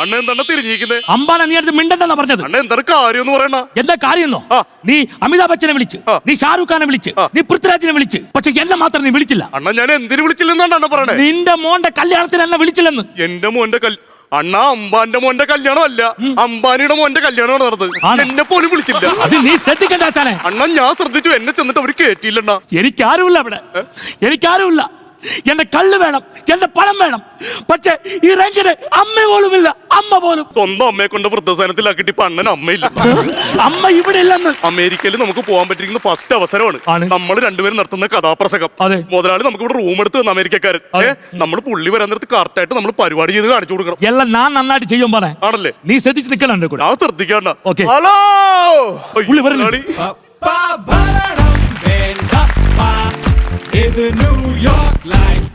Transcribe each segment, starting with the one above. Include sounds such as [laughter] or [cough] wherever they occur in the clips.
അണ്ണ എന്താണ് തിരിഞ്ഞിരിക്കുന്നേ? അമ്പാന നീ അടുത്ത് മിണ്ടെന്നാ പറഞ്ഞത്? അണ്ണൻ എന്താണ് കാര്യം എന്ന് പറയണ? എന്താ ആ. നീ അമിതാഭ് ബച്ചനെ വിളിച്ച് ആ. നീ ഷാരൂഖ് ഖാനെ വിളിച്ച് ആ. നീ പൃഥ്വിരാജിനെ വിളിച്ച് പക്ഷെ എന്നെ മാത്രം നീ വിളിച്ചില്ല. ഞാൻ എന്തിനു വിളിച്ചില്ലെന്നാണ് അണ്ണ പറയണേ? നിന്റെ മോന്റെ കല്യാണത്തിന് എന്നെ വിളിച്ചില്ലെന്ന്. എന്റെ മോന്റെ കൽ അണ്ണ അമ്പാന്റെ മോന്റെ കല്യാണം അല്ല അംബാനിയുടെ മോന്റെ കല്യാണമാണ് നടന്നത്. ആണ്. എന്നെ പോലും വിളിച്ചില്ല. അത് നീ ശ്രദ്ധിക്കണ്ട ആച്ചാനെ അണ്ണ ഞാൻ ശ്രദ്ധിച്ചു എന്നെ ചെന്നിട്ട് അവർ കേട്ടിയില്ലണ്ണ എനിക്കാരുമില്ല അവിടെ. എനിക്കാരുമില്ല. എന്റെ കള്ള് വേണം എന്റെ പണം വേണം. പക്ഷെ ഈ റേഞ്ചിന് അമ്മ പോലും ഇല്ല അമ്മ പോലും. സ്വന്തം അമ്മയെ കൊണ്ട് വൃദ്ധസേനത്തിലാക്കിയിട്ട് ഇപ്പൊ അണ്ണൻ അമ്മയില്ല. അമ്മ ഇവിടെ ഇല്ലെന്ന്. അമേരിക്കയിൽ നമുക്ക് പോകാൻ പറ്റിയിരിക്കുന്ന ഫസ്റ്റ് അവസരമാണ്. നമ്മൾ രണ്ടുപേരും നടത്തുന്ന കഥാപ്രസംഗം. മുതലാളി നമുക്ക് ഇവിടെ റൂം എടുത്ത് തന്ന അമേരിക്കക്കാരൻ. നമ്മൾ പുള്ളി വരാൻ നേരത്ത് കറക്റ്റായിട്ട് നമ്മൾ പരിപാടി ചെയ്ത് കാണിച്ചു കൊടുക്കണം. എല്ലാം ഞാൻ നന്നായിട്ട് ചെയ്യും പറ ആണല്ലേ? നീ ശ്രദ്ധിച്ച് നിൽക്കണം ഞാൻ ശ്രദ്ധിക്കണ്ട. ഹലോ! പുള്ളി വരുന്നു. ഇത് ന്യൂയോർക്ക് ലൈഫ്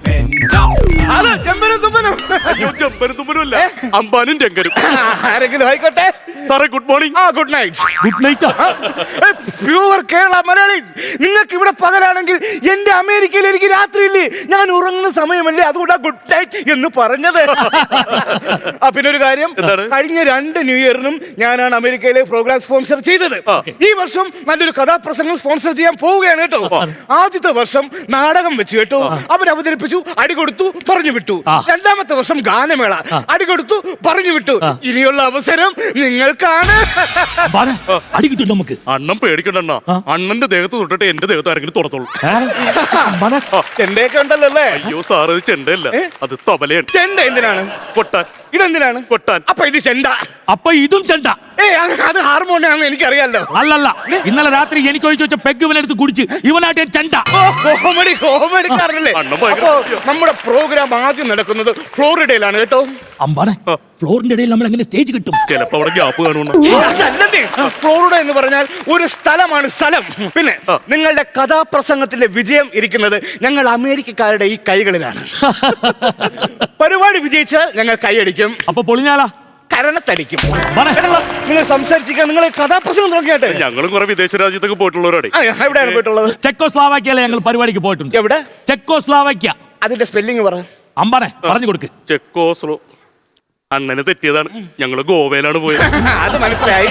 തുമ്പനും അയ്യോ ചെമ്പനും തുമ്പനും അല്ല അമ്പാനും രംഗനും ആരെങ്കിലും ആയിക്കോട്ടെ? സാറേ ഗുഡ് മോർണിംഗ് ആ good night good night pure Kerala Malayali. നിങ്ങൾക്ക് ഇവിടെ പകലാണെങ്കിൽ എന്റെ അമേരിക്കയിൽ എനിക്ക് രാത്രിയില്ലേ? ഞാൻ ഉറങ്ങുന്ന സമയമല്ലേ? അതുകൊണ്ടാ ഗുഡ് നൈറ്റ് എന്ന് പറഞ്ഞത്. ആ പിന്നെ ഒരു കാര്യം. എന്താണ്? കഴിഞ്ഞ രണ്ട് ന്യൂ ഇയറിനും ഞാനാണ് അമേരിക്കയിലെ പ്രോഗ്രാം സ്പോൺസർ ചെയ്തത്. ഈ വർഷം നല്ലൊരു കഥാപ്രസംഗം സ്പോൺസർ ചെയ്യാൻ പോവുകയാണ് കേട്ടോ. ആദ്യത്തെ വർഷം നാടകം വെച്ച് കേട്ടോ. അവർ അവതരിപ്പിച്ചു അടി കൊടുത്തു പറഞ്ഞു വിട്ടു. രണ്ടാമത്തെ വർഷം ഗാനമേള. അടി കൊടുത്തു പറഞ്ഞു വിട്ടു. ഇനിയുള്ള അവസരം നിങ്ങൾക്കാണ് പറ അടി കിട്ടും നമുക്ക്. അണ്ണൻ പേടിക്കണ്ട അണ്ണന്റെ ദേഹത്ത് തൊട്ടിട്ട് എന്റെ ദേഹത്ത് ആരെങ്കിലും തുറത്തോളൂ. ചെണ്ടയൊക്കെ ഉണ്ടല്ലോ അല്ലേ? അയ്യോ സാറ് ഇത് ചെണ്ടയല്ല. അത് തബലയാണ്. ചെണ്ട എന്തിനാണ്? കൊട്ടാൻ ഇതെന്തിനാണ്? കൊട്ടാൻ അപ്പൊ ഇത് ചെണ്ട. അപ്പൊ ഇതും ചെണ്ട. ഏ അത് ഹാർമോണിയാണെന്ന് എനിക്കറിയാലോ. അല്ലല്ല ഇന്നലെ രാത്രി എനിക്ക് ഒഴിച്ചു വെച്ച പെഗ് ഇവനെടുത്ത് കുടിച്ച് ഇവനായിട്ട് ചെണ്ട. ഓ, കോമഡി കോമഡി കാരണല്ലേ നമ്മുടെ പ്രോഗ്രാം ആദ്യം നടക്കുന്നത് ഫ്ലോറിഡയിലാണ് കേട്ടോ. അമ്പാനെ ഫ്ലോറിന്റെ ഇടയിൽ നമ്മൾ എങ്ങനെ സ്റ്റേജ് കിട്ടും? ചിലപ്പോ അവിടെ ഗ്യാപ്പ് കാണുന്ന. ഫ്ലോറിഡ എന്ന് പറഞ്ഞാൽ ഒരു സ്ഥലമാണ് സ്ഥലം. പിന്നെ നിങ്ങളുടെ കഥാപ്രസംഗത്തിന്റെ വിജയം ഇരിക്കുന്നത് ഞങ്ങൾ അമേരിക്കക്കാരുടെ ഈ കൈകളിലാണ്. [laughs] പരിപാടി വിജയിച്ചാൽ ഞങ്ങൾ കൈയടിക്കും. അപ്പൊ പൊളിഞ്ഞാലാ. കരണത്തടിക്കും? നിങ്ങൾ സംസാരിച്ചിരിക്കാൻ നിങ്ങൾ കഥാപ്രസംഗം തുടങ്ങിയാട്ടെ ഞങ്ങളും കുറെ വിദേശ രാജ്യത്തൊക്കെ പോയിട്ടുള്ളവരാണ് എവിടെയാണ് പോയിട്ടുള്ളത്? ചെക്കോസ്ലാവാക്യയിലെ ഞങ്ങൾ പരിപാടിക്ക് പോയിട്ടുണ്ട്. എവിടെ? ചെക്കോസ്ലാവാക്യ. അതിന്റെ സ്പെല്ലിംഗ് പറ. അമ്പാനെ പറഞ്ഞു കൊടുക്ക്. ചെക്കോസ്ലോ. അങ്ങനെ തെറ്റിയതാണ്. ഞങ്ങൾ ഗോവയിലാണ് പോയത്. [laughs] അത് മനസ്സിലായി.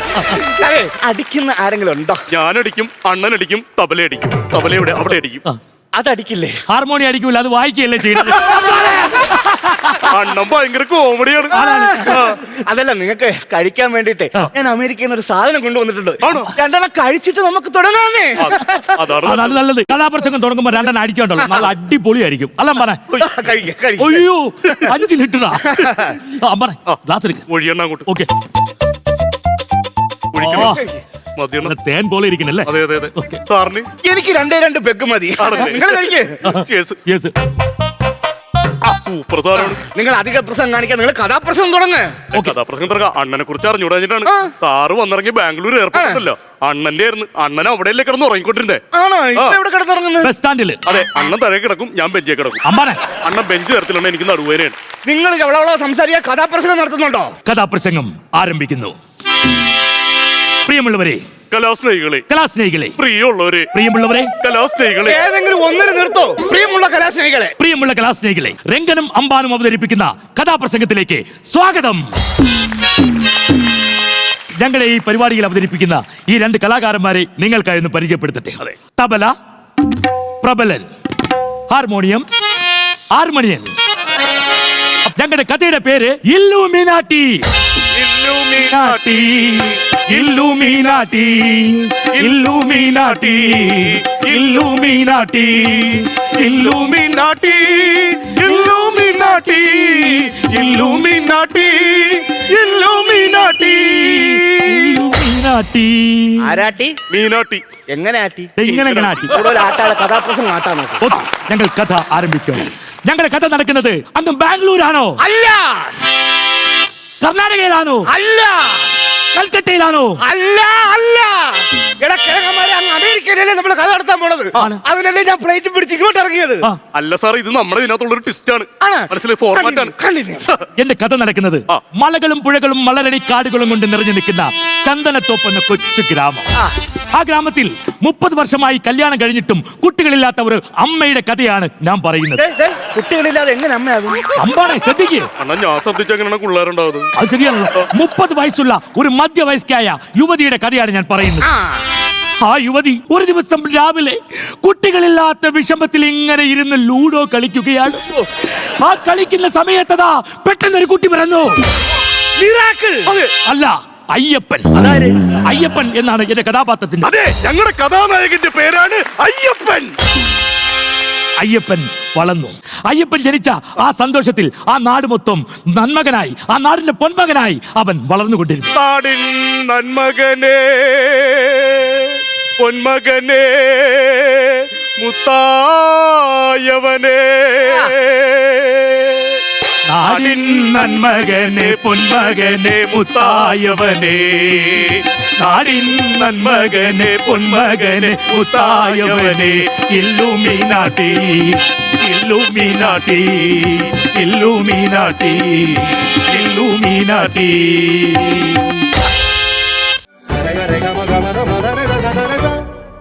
അടിക്കുന്ന ആരെങ്കിലും ഉണ്ടോ? ഞാൻ അടിക്കും തബല അടിക്കും തബല എവിടെ അവിടെ അടിക്കും. അതടിക്കില്ലേ? ഹാർമോണി അടിക്കൂല അത് വായിക്കുകയല്ലേ ചെയ്യുന്നത് [laughs] അണ്ണൻ ഭയങ്കര കോമഡിയാണ്. അതല്ല നിങ്ങൾക്ക് കഴിക്കാൻ വേണ്ടിട്ട് ഞാൻ അമേരിക്കയിൽ നിന്ന് ഒരു സാധനം കൊണ്ടുവന്നിട്ടുണ്ട്. രണ്ടെണ്ണം കഴിച്ചിട്ട് നമുക്ക് തുടങ്ങാന്നേ. അതാണ് നല്ലത്. കഥാപ്രസംഗം തുടങ്ങുമ്പോ രണ്ടെണ്ണം അടിച്ചോണ്ടല്ലോ. നല്ല അടിപൊളിയായിരിക്കും. അല്ല കഴിക്ക അയ്യോ അഞ്ച് ലിറ്ററാ അമ്പാനെ ഗ്ലാസ് എടുക്ക്. അങ്ങോട്ട്. ഓക്കെ. തേൻ പോലെ ഇരിക്കുന്നല്ലേ? അതെ അതെ അതെ. സാറിന്? എനിക്ക് രണ്ടേ രണ്ട് പെഗ് മതി. നിങ്ങൾ കഴിക്കേ. സൂപ്പർ സാറാണ് നിങ്ങൾ അധിക പ്രസംഗം കാണിക്കാൻ നിങ്ങൾ കഥാപ്രസംഗം തുടങ്ങേ. കഥാപ്രസംഗം തുടങ്ങാം. അണ്ണനെ കുറിച്ച് അറിഞ്ഞൂടെ കഴിഞ്ഞിട്ടാണ് സാറ് വന്നിറങ്ങി ബാംഗ്ലൂർ എയർപോർട്ടിലല്ലോ അണ്ണന്റെ ആയിരുന്നു. അണ്ണൻ അവിടെയല്ലേ കിടന്ന് ഉറങ്ങിക്കൊണ്ടിരുന്നേ. ബസ് സ്റ്റാൻഡിൽ അതെ അണ്ണൻ തറയെ കിടക്കും ഞാൻ ബെഞ്ചേ കിടക്കും. അണ്ണൻ ബെഞ്ച് തരത്തിലാണ് എനിക്ക് നടുവേനയാണ് നിങ്ങൾ എവിടെ സംസാരിക്കാൻ കഥാപ്രസംഗം നടത്തുന്നുണ്ടോ? കഥാപ്രസംഗം ആരംഭിക്കുന്നു. പ്രിയമുള്ളവരെ കലാസ്നേഹികളെ. കലാസ്നേഹികളെ. പ്രിയമുള്ളവരെ. പ്രിയമുള്ളവരെ. കലാസ്നേഹികളെ. ഏതെങ്കിലും ഒന്നിനെ നിർത്തോ. പ്രിയമുള്ള കലാസ്നേഹികളെ. പ്രിയമുള്ള കലാസ്നേഹികളെ രംഗനും അമ്പാനും അവതരിപ്പിക്കുന്ന കഥാപ്രസംഗത്തിലേക്ക് സ്വാഗതം. ഞങ്ങളെ ഈ പരിപാടിയിൽ അവതരിപ്പിക്കുന്ന ഈ രണ്ട് കലാകാരന്മാരെ നിങ്ങൾക്കായി ഒന്ന് പരിചയപ്പെടുത്തട്ടെ. അതെ. തബല പ്രബലൻ ഹാർമോണിയം ഹാർമോണിയൻ. ഞങ്ങളുടെ കഥയുടെ പേര് ഇല്ലൂമിനാട്ടി. ഇല്ലുമിനാട്ടി, ഇല്ലുമിനാട്ടി ഇല്ലുമിനാട്ടി ഇല്ലുമിനാട്ടി ഇല്ലൂമിനാട്ടി ഇല്ലുമിനാട്ടി, ഇല്ലുമിനാട്ടി, ഇല്ലുമിനാട്ടി, ഇല്ലുമിനാട്ടി. ആരാട്ടി? മീനാട്ടി. എങ്ങനെ ആട്ടി? ഇങ്ങനെ ഇങ്ങനെ ആട്ടി. കൂടുതൽ ആട്ടാളെ കഥാപ്രസംഗം ആട്ടാ നോക്കും. ഞങ്ങൾ കഥ ആരംഭിക്കും. ഞങ്ങളുടെ കഥ നടക്കുന്നത് അന്ന് ബാംഗ്ലൂരാണോ? അല്ല! കർണാടകയിലാണോ? അല്ല. കൽക്കട്ടയിലാണോ? അല്ല അല്ല. എടാ കിഴങ്ങന്മാരെ അങ്ങ് അമേരിക്കയിലല്ലേ നമ്മൾ കഥ നടത്താൻ പോണത്. അതിനല്ലേ ഞാൻ പ്ലേറ്റ് പിടിച്ച് ഇങ്ങോട്ട് ഇറങ്ങിയത്? അല്ല സാർ ഇത് നമ്മുടെ ഇതിനകത്തുള്ള ഒരു ട്വിസ്റ്റ് ആണ്. മനസ്സിലെ ഫോർമാറ്റ് ആണ്. കണ്ടില്ലേ? [laughs] എന്റെ കഥ നടക്കുന്നത് മലകളും പുഴകളും മലരടി കാടുകളും കൊണ്ട് നിറഞ്ഞു നിൽക്കുന്ന ചന്ദനത്തോപ്പ് എന്ന കൊച്ചു ഗ്രാമം. ആ. ഗ്രാമത്തിൽ മുപ്പത് വർഷമായി കല്യാണം കഴിഞ്ഞിട്ടും കുട്ടികളില്ലാത്ത ഒരു അമ്മയുടെ കഥയാണ് ഞാൻ പറയുന്നത്. കുട്ടികളില്ലാതെ എങ്ങനെ അമ്മയാകും? അമ്പാണെ ശ്രദ്ധിക്ക്. അണ്ണാ ഞാൻ ശ്രദ്ധിച്ച എങ്ങനെയാണ് പിള്ളേരുണ്ടാവുന്നത്? അത് ശരിയാണല്ലോ മുപ്പത് വയസ്സുള്ള ഒരു മധ്യവയസ്കായ യുവതിയുടെ കഥയാണ് ഞാൻ പറയുന്നത്. ആ. യുവതി ഒരു ദിവസം രാവിലെ കുട്ടികളില്ലാത്ത വിഷമത്തിൽ ഇങ്ങനെ ഇരുന്ന് ലൂഡോ കളിക്കുകയാണ്. ആ കളിക്കുന്ന സമയത്തതാ പെട്ടെന്നൊരു കുട്ടി പറഞ്ഞു മിറാക്കിൾ. അതെ. അല്ല അയ്യപ്പൻ. അതാര്? അയ്യപ്പൻ എന്നാണ് എന്റെ കഥാപാത്രത്തിന്റെ അതെ ഞങ്ങളുടെ കഥാനായകന്റെ പേരാണ് അയ്യപ്പൻ. അയ്യപ്പൻ വളർന്നു. അയ്യപ്പൻ ജനിച്ച ആ സന്തോഷത്തിൽ ആ നാട് മൊത്തം നന്മകനായി ആ നാടിന്റെ പൊന്മകനായി അവൻ വളർന്നുകൊണ്ടിരുന്നു. നാടിൻ നന്മകനെ പൊന്മകനെ മുത്തായവനേ. നാടിൻ നന്മകനെ പൊന്മകനെ മുത്തായവനെ. നാടിൻ നന്മകനെ പൊന്മകനെ മുത്തായവനെ ഇല്ലുമീനാട്ടി ഇല്ലുമീനാട്ടി ഇല്ലുമീനാട്ടി ഇല്ലുമീനാട്ടി.